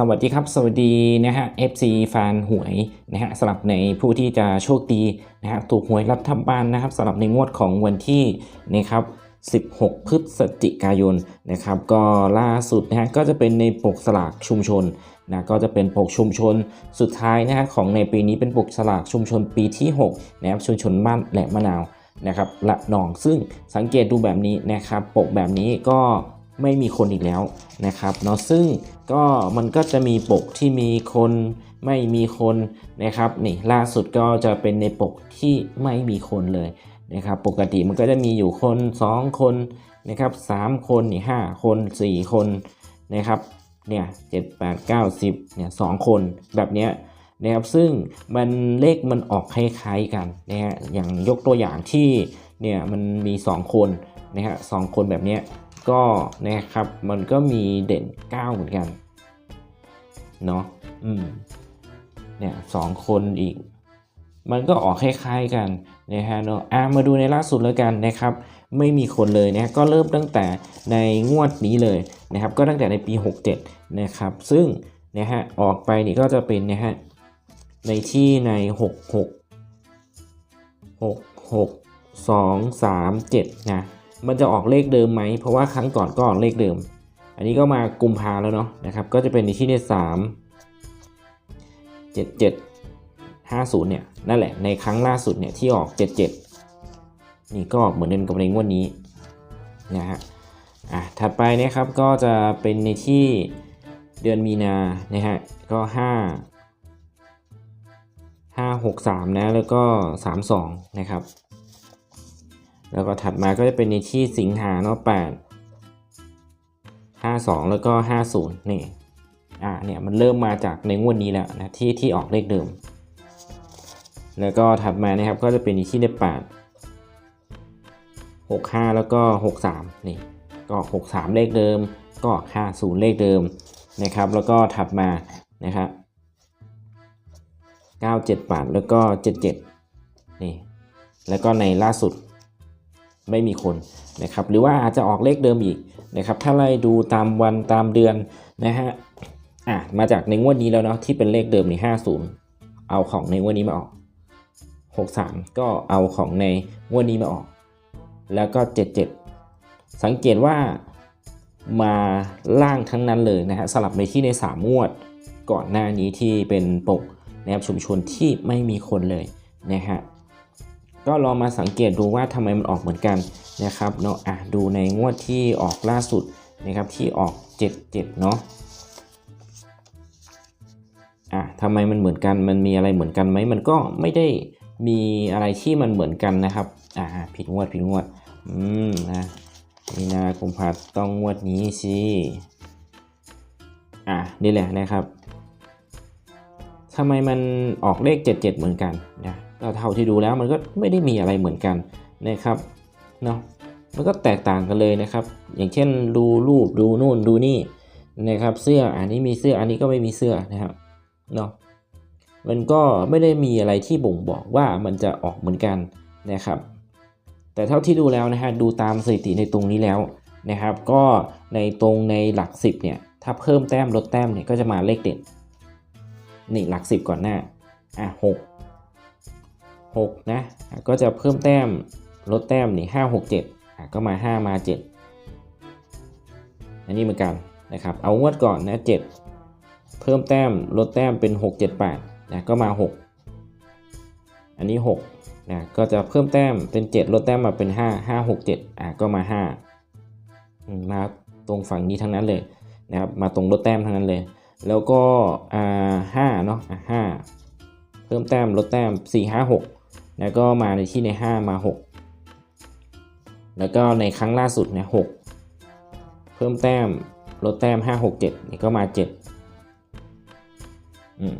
สวัสดีครับ สวัสดีนะฮะ FC แฟนหวยนะฮะสำหรับในผู้ที่จะโชคดีนะฮะถูกหวยรัฐบาลนะครับสำหรับในงวดของวันที่นะครับ16 พฤศจิกายนนะครับ ก็ล่าสุดนะฮะก็จะเป็นในปกสลากชุมชนนะก็จะเป็นปกชุมชนสุดท้ายนะฮะของในปีนี้เป็นปกสลากชุมชนปีที่6นะครับชุมชนบ้านแหละมะนาวนะครับละนองซึ่งสังเกตดูแบบนี้นะครับปกแบบนี้ก็ ไม่มีคนอีกแล้วนะครับเนาะซึ่งก็มันก็จะมีปกที่มีคนไม่มีคนนะครับนี่ล่าสุดก็จะเป็นในปกที่ไม่มีคนเลยนะครับปกติมันก็จะมีอยู่คน 2 คนนะครับ3คนนี่5คน 4 คนนะครับเนี่ยเจ็ดแปดเก้าสิบเนี่ยสองคนแบบเนี้ยนะครับซึ่งมันเลขมันออกคล้ายๆกันนะฮะอย่างยกตัวอย่างที่เนี่ยมันมี 2 คนนะฮะสองคนแบบเนี้ย ก็นะครับมันก็มีเด่น 9 เหมือนกันเนาะอืมเนี่ยสองคนอีก มันก็ออกคล้ายๆกันนะฮะเนาะอะมาดูในล่าสุดแล้วกันนะครับ ไม่มีคนเลยนะก็เริ่มตั้งแต่ในงวดนี้เลยนะครับ ก็ตั้งแต่ในปี 67 นะครับ ซึ่งนะฮะออกไปนี่ก็จะเป็นนะฮะในที่ใน 66 66 2 3 7 นะ มันจะออกเลขเดิมไหม เพราะว่าครั้งก่อนก็ออกเลขเดิม อันนี้ก็มากุมภาแล้วเนาะนะครับ ก็จะเป็นในที่ใน3 7 7 50เนี่ยนั่นแหละในครั้งล่าสุดเนี่ยที่ออก77นี่ก็เหมือนเดิมกับในงวดนี้นะฮะอะถัดไปนะครับก็จะเป็นในที่เดือนมีนานะฮะก็5 5 6 3นะแล้วก็3 2นะครับ แล้วก็ถัดมาก็จะเป็นในที่สิงหาเนาะ8 5 2แล้วก็50นี่อะเนี่ยมันเริ่มมาจากในงวดนี้แล้วนะที่ที่ออกเลขเดิม แล้วก็ถัดมานะครับก็จะเป็นในที่ได้8 65แล้วก็63นี่ก็63เลขเดิม ก็50เลขเดิมนะครับแล้วก็ถัดมานะครับ978แล้วก็ 77 นี่ แล้วก็ในล่าสุด ไม่มีคนนะครับหรือว่าอาจจะออกเลขเดิมอีกนะครับถ้าไล่ดูตามวันตามเดือนนะฮะอะมาจากในงวดนี้แล้วเนาะที่เป็นเลขเดิมนี่50เอาของในงวดนี้มาออก63ก็เอาของในงวดนี้มาออก แล้วก็77สังเกตว่ามาล่างทั้งนั้นเลยนะฮะสลับไปที่ใน3งวดก่อนหน้านี้ที่เป็นปกนะครับชุมชนที่ไม่มีคนเลยนะฮะ ก็ลองมาสังเกตดูว่าทำไมมันออกเหมือนกันนะครับเนาะอะดูในงวดที่ออกล่าสุดนะครับที่ออก 77 เนาะอะทำไมมันเหมือนกันมันมีอะไรเหมือนกันไหมมันก็ไม่ได้มีอะไรที่มันเหมือนกันนะครับอ่าผิดงวดผิดงวดอืมนะมีนากุมภาต้องงวดนี้สิอะนี่แหละนะครับทำไมมันออกเลข 77 เหมือนกันนะ ก็เท่าที่ดูแล้วมันก็ไม่ได้มีอะไรเหมือนกันนะครับเนาะมันก็แตกต่างกันเลยนะครับ อย่างเช่นดูรูปดูนู่นดูนี่นะครับ เสื้ออันนี้มีเสื้ออันนี้ก็ไม่มีเสื้อนะครับเนาะมันก็ไม่ได้มีอะไรที่บ่งบอกว่ามันจะออกเหมือนกันนะครับ แต่เท่าที่ดูแล้วนะฮะดูตามสถิติในตรงนี้แล้วนะครับ ก็ในตรงในหลัก 10เนี่ยถ้าเพิ่มแต้มลดแต้มเนี่ยก็จะมาเลขเด็ดนี่หลัก 10 ก่อนหน้าอะ6 6นะก็จะเพิ่มแต้มลดแต้มนี่5 6 7อะก็มา 5 มา 7 อันนี้เหมือนกันนะครับ เอางวดก่อนนะ7เพิ่มแต้มลดแต้มเป็น 6 7 8นะก็มา 6 อันนี้6นะก็จะเพิ่มแต้มเป็น 7 ลดแต้มมาเป็น 5 5 6 7อะก็มา5มาตรงฝั่งนี้ทั้งนั้นเลยนะครับมาตรงลดแต้มทั้งนั้นเลย แล้วก็อ่าห้าเนาะอะห้าเพิ่มแต้มลดแต้ม 4 5 6 แล้วก็มาในที่ใน 5 มา 6 แล้วก็ในครั้งล่าสุดเนี่ย6เพิ่มแต้มลดแต้ม 5 6 7นี่ก็มา7อืม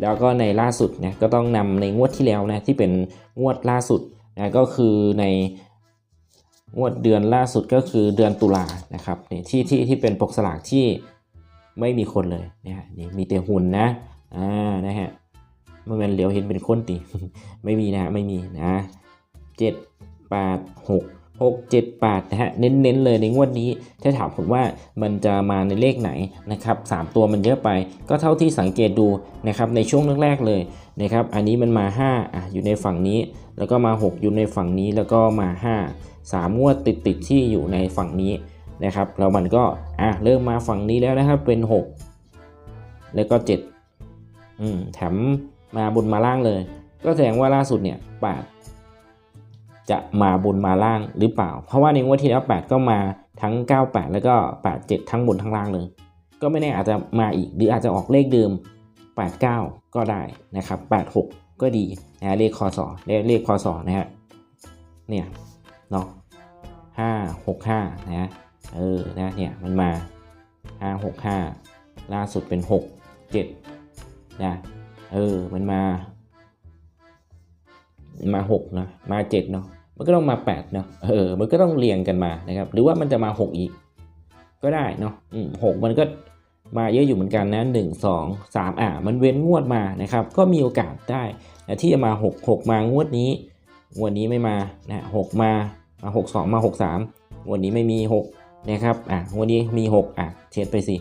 แล้วก็ในล่าสุดเนี่ยก็ต้องนำในงวดที่แล้วนะที่เป็นงวดล่าสุดนะก็คือในงวดเดือนล่าสุดก็คือเดือนตุลานะครับนี่ที่ที่ที่เป็นปกสลากที่ไม่มีคนเลยเนี่ยนี่มีแต่หุ่นนะอ่านะฮะ มื่อมันเหลียวเห็นเป็นคนตีไม่มีนะไม่มีนะเจ็ดแปดหก6 7 8นะฮะเน้นๆเลยในงวดนี้ ถ้าถามผมว่ามันจะมาในเลขไหนนะครับ3ตัวมันเยอะไป ก็เท่าที่สังเกตดูนะครับในช่วงแรกๆเลยนะครับอันนี้มันมา5อะอยู่ในฝั่งนี้ แล้วก็มา 6 อยู่ในฝั่งนี้แล้วก็มา 5 3 งวดติดๆที่อยู่ในฝั่งนี้นะครับแล้วมันก็อะเริ่มมาฝั่งนี้แล้วนะครับเป็น 6 แล้วก็7อืมแถม มาบนมาล่างเลย ก็แสดงว่าล่าสุดเนี่ย8จะมาบนมาล่างหรือเปล่า เพราะว่าในงวดที่แล้ว8ก็มาทั้ง 98 แล้วก็ 87 ทั้งบนทั้งล่างเลย ก็ไม่แน่อาจจะมาอีก หรืออาจจะออกเลขเดิม 89 ก็ได้นะครับ 86 ก็ดีนะเลขคอสอเลขเลขคอสอนะฮะเนี่ยเนาะ5 6 5นะเออนะเนี่ยมันมา 5 6 5 ล่าสุดเป็น 6 7นะ เออ มันมา มา6เนาะมา7เนาะ มันก็ต้องมา8เนาะ เออ มันก็ต้องเรียงกันมานะครับ หรือว่ามันจะมา6อีก ก็ได้เนาะหกมันก็มาเยอะอยู่เหมือนกันนะหนึ่งสองสามอะ มันเว้นงวดมานะครับ ก็มีโอกาสได้นะที่จะมาหกหกมางวดนี้ งวดนี้ไม่มา นะหกมา มาหกสองมาหกสามงวดนี้ไม่มีหกนะครับ อะงวดนี้มีหกอะ เช็ดไปสิ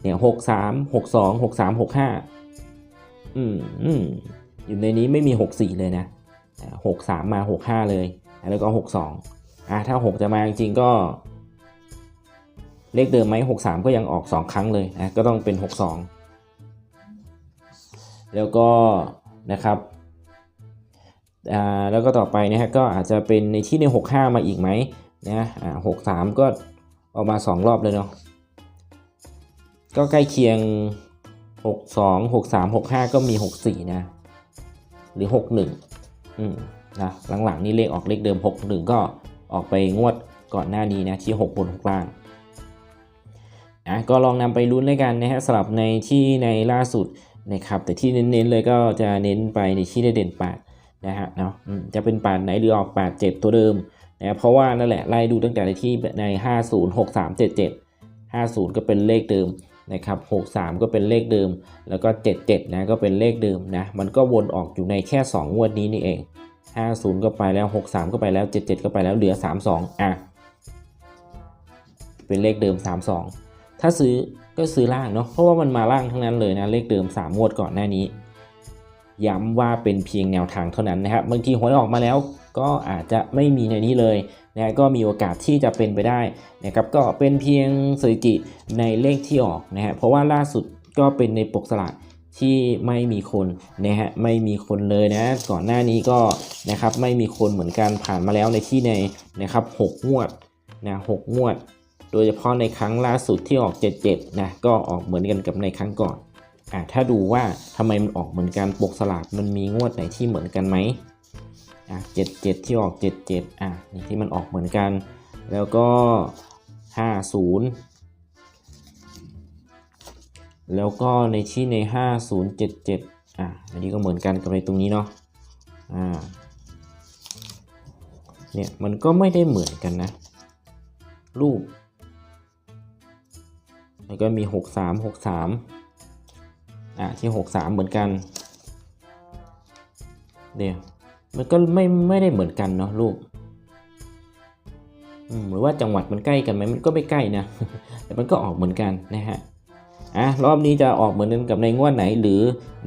เนี่ยหกสามหกสองหกสามหกห้า อืมอืมอยู่ในนี้ไม่มีหกสี่เลยนะหกสามมาหกห้าเลย แล้วก็หกสองอะถ้าหกจะมาจริงๆก็ เลขเดิมไหม63ก็ยังออก2ครั้งเลยนะก็ต้องเป็น62แล้วก็นะครับอ่าแล้วก็ต่อไปนะฮะก็อาจจะเป็นในที่ใน65มาอีกไหมนะอ่า63ก็ออกมา2รอบเลยเนาะก็ใกล้เคียง 62 63 65ก็มี64นะ หรือ61อืมนะหลังๆนี่เลขออกเลขเดิม61ก็ออกไปงวดก่อนหน้านี้นะที่6บน6ล่างอะก็ลองนำไปลุ้นด้วยกันนะฮะสำหรับในที่ในล่าสุดนะครับแต่ที่เน้นๆเลยก็จะเน้นไปในที่ได้เด่น8นะฮะเนาะจะเป็น8ไหนหรือออก8 7ตัวเดิมนะเพราะว่านั่นแหละไล่ดูตั้งแต่ในที่ใน 50 63 77 50 ก็เป็นเลขเดิม นะครับ63 ก็เป็นเลขเดิม แล้วก็ 77 นะก็เป็นเลขเดิมนะ มันก็วนออกอยู่ในแค่ 2 งวดนี้นี่เอง 50 ก็ไปแล้ว 63 ก็ไปแล้ว 77 ก็ไปแล้วเหลือ 32 อะ เป็นเลขเดิม 32 ถ้าซื้อก็ซื้อล่างเนาะ เพราะว่ามันมาล่างทั้งนั้นเลยนะ เลขเดิม 3 งวดก่อนหน้านี้ ย้ำว่าเป็นเพียงแนวทางเท่านั้นนะครับ บางทีหวยออกมาแล้ว ก็อาจจะไม่มีในนี้เลยนะก็มีโอกาสที่จะเป็นไปได้นะครับก็เป็นเพียงสถิติในเลขที่ออกนะฮะเพราะว่าล่าสุดก็เป็นในปกสลากที่ไม่มีคนนะฮะไม่มีคนเลยนะ ก่อนหน้านี้ก็นะครับไม่มีคนเหมือนกันผ่านมาแล้วในที่ในนะครับหกงวดนะหกงวด โดยเฉพาะในครั้งล่าสุดที่ออก 77นะก็ออกเหมือนกันกับในครั้งก่อนอ่าถ้าดูว่าทำไมมันออกเหมือนกันปกสลากมันมีงวดไหนที่เหมือนกันไหม อะ77ที่ออก77อะนี่ที่มันออกเหมือนกัน แล้วก็50แล้วก็ในที่ใน5077อะอันนี้ก็เหมือนกันกับในตรงนี้เนาะอ่าเนี่ยมันก็ไม่ได้เหมือนกันนะ รูป แล้วก็มี 6 3 6 3 อะที่ 6 3 เหมือนกัน เดี๋ยว มันก็ไม่ไม่ได้เหมือนกันเนาะรูปอืมหรือว่าจังหวัดมันใกล้กันไหมมันก็ไม่ใกล้นะแต่มันก็ออกเหมือนกันนะฮะอะรอบนี้จะออกเหมือนกันกับในงวดไหนหรือ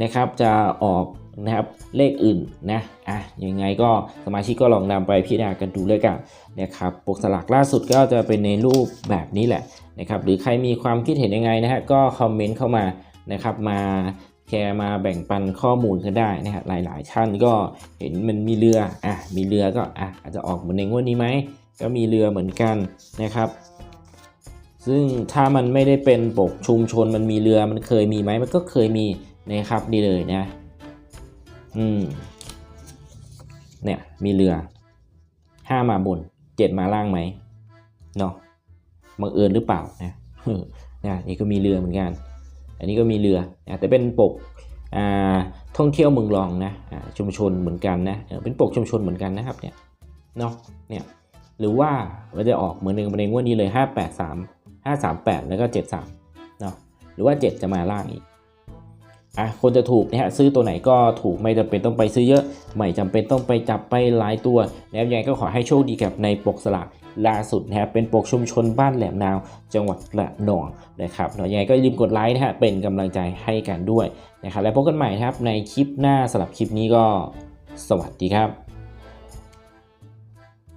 นะครับจะออกนะครับเลขอื่นนะอะยังไงก็สมาชิกก็ลองนำไปพิจารณากันดูเลยกันนะครับปกสลากล่าสุดก็จะเป็นในรูปแบบนี้แหละนะครับหรือใครมีความคิดเห็นยังไงนะฮะก็คอมเมนต์เข้ามานะครับมา แชร์มาแบ่งปันข้อมูลกันได้นะฮะหลาย ๆ ท่านก็เห็นมันมีเรืออะมีเรือก็อะอาจจะออกเหมือนในงวดนี้ไหมก็มีเรือเหมือนกันนะครับ ซึ่งถ้ามันไม่ได้เป็นปกชุมชนมันมีเรือมันเคยมีไหมมันก็เคยมีนะครับนี่เลยนะอืมเนี่ยมีเรือห้ามาบนเจ็ดมาล่างไหมเนาะบังเอิญหรือเปล่านะนะนี่ก็มีเรือเหมือนกัน อันนี้ก็มีเรือแต่เป็นปกท่องเที่ยวเมืองรองนะชุมชนเหมือนกันนะเออเป็นปกชุมชนเหมือนกันนะครับเนี่ยเนาะเนี่ยหรือว่ามันจะออกเหมือนหนึ่งในงวดนี้เลย 5 8 3 5 3 8 แล้วก็ 7 3เนาะหรือว่า 7 จะมาล่างอีก อะคนจะถูกนะฮะซื้อตัวไหนก็ถูกไม่จำเป็นต้องไปซื้อเยอะ ไม่จำเป็นต้องไปจับไปหลายตัวนะครับยังไงก็ขอให้โชคดีกับในปกสลากล่าสุดนะครับเป็นปกชุมชนบ้านแหลมนาว จังหวัดระนองนะครับเนาะยังไงก็อย่าลืมกดไลค์นะฮะเป็นกำลังใจให้กันด้วยนะครับแล้วพบกันใหม่นะครับในคลิปหน้าสำหรับคลิปนี้ก็สวัสดีครับ